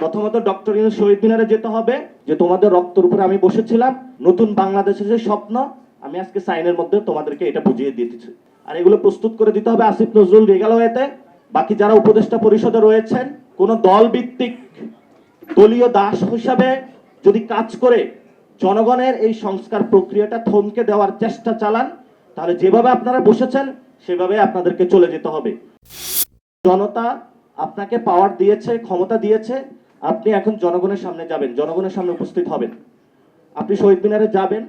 প্রথমত ডক্টর ইউনুস শহীদ মিনারে যেতে হবে, যে তোমাদের রক্তের উপরে আমি বসেছিলাম। নতুন বাংলাদেশের যে স্বপ্ন, আমি আজকে সাইনের মধ্যে তোমাদেরকে এটা বুঝিয়ে দিতেছি আর এগুলো প্রস্তুত করে দিতে হবে আসিফ নজরুল রেগালওয়েতে বাকি যারা উপদেষ্টা পরিষদে রয়েছেন, কোন দল ভিত্তিক দলীয় দাস হিসাবে যদি কাজ করে, জনগণের এই সংস্কার প্রক্রিয়াটা থমকে দেওয়ার চেষ্টা চালান, তাহলে যেভাবে আপনারা বসেছেন, সেভাবে আপনাদেরকে চলে যেতে হবে। জনতা আপনাকে পাওয়ার দিয়েছে, ক্ষমতা দিয়েছে আপনি এখন জনগণের সামনে যাবেন, জনগণের সামনে উপস্থিত হবেন। আপনি শহীদ মিনারে যাবেন,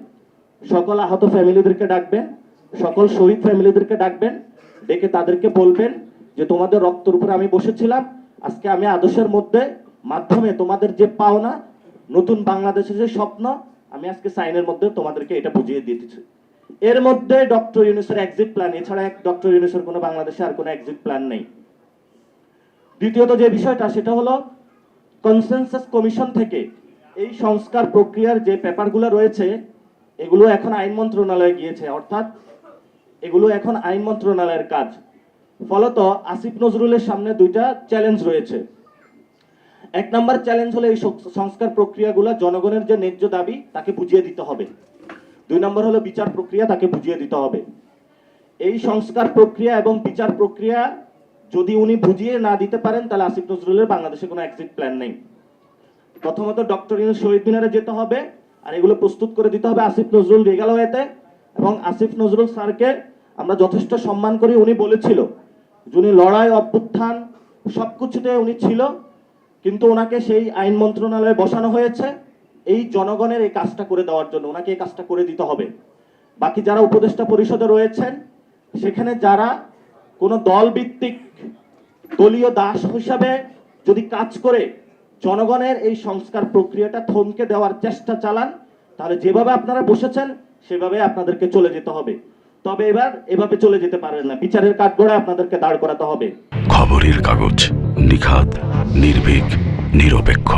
সকল আহত ফ্যামিলিদেরকে ডাকবেন, সকল শহীদ ফ্যামিলিদেরকে ডাকবেন, ডেকে তাদেরকে বলবেন যে তোমাদের রক্তের উপরে আমি বসেছিলাম, আজকে আমি আদর্শের মধ্যে, মাধ্যমে তোমাদের যে পাওনা, নতুন বাংলাদেশের যে স্বপ্ন, আমি আজকে সাইনের মধ্যে তোমাদেরকে এটা বুঝিয়ে দিতেছি এর মধ্যে ডক্টর ইউনুসের এক্সিট প্ল্যান এছাড়া এক ডক্টর ইউনুসের কোনো বাংলাদেশে আর কোনো এক্সিট প্ল্যান নেই। দ্বিতীয়ত যে বিষয়টা, সেটা হলো কনসেনসাস কমিশন থেকে এই সংস্কার প্রক্রিয়ার যে পেপারগুলো রয়েছে, এগুলো এখন আইন মন্ত্রণালয়ে গিয়েছে। অর্থাৎ এগুলো এখন আইন মন্ত্রণালয়ের কাজ। ফলত আসিফ নজরুলের সামনে দুইটা চ্যালেঞ্জ রয়েছে। এক নম্বর চ্যালেঞ্জ হলো এই সংস্কার প্রক্রিয়াগুলো জনগণের যে ন্যায্য দাবি, তাকে বুঝিয়ে দিতে হবে। দুই নম্বর হলো বিচার প্রক্রিয়া, তাকে বুঝিয়ে দিতে হবে। এই সংস্কার প্রক্রিয়া এবং বিচার প্রক্রিয়া যদি উনি বুঝিয়ে না দিতে পারেন, তাহলে আসিফ নজরুলের বাংলাদেশে কোনো এক্সিট প্ল্যান নেই। প্রথমত ডক্টর ইউনুস শহীদ মিনারে যেতে হবে, আর এগুলো প্রস্তুত করে দিতে হবে আসিফ নজরুল রেগালওয়েতে এবং আসিফ নজরুল স্যারকে আমরা যথেষ্ট সম্মান করি, উনি বলেছিল যিনি লড়াই, অভ্যুত্থান সব কিছুতে উনি ছিল, কিন্তু ওনাকে সেই আইন মন্ত্রণালয়ে বসানো হয়েছে। এই জনগণের এই কাজটা করে দেওয়ার জন্য ওনাকে এই কাজটা করে দিতে হবে। বাকি যারা উপদেষ্টা পরিষদে রয়েছেন, সেখানে যারা কোনো দল ভিত্তিক দলীয় দাস হিসাবে যদি কাজ করে জনগণের এই সংস্কার প্রক্রিয়াটা থমকে দেওয়ার চেষ্টা চালান, তাহলে যেভাবে আপনারা বসেছেন, সেভাবে আপনাদেরকে চলে যেতে হবে। তবে এবার এভাবে চলে যেতে পারেন না। বিচারের কাঠগড়ায় আপনাদেরকে দাঁড় করাতে হবে। খবরের কাগজ নিখাত নির্ভীক, নিরপেক্ষ।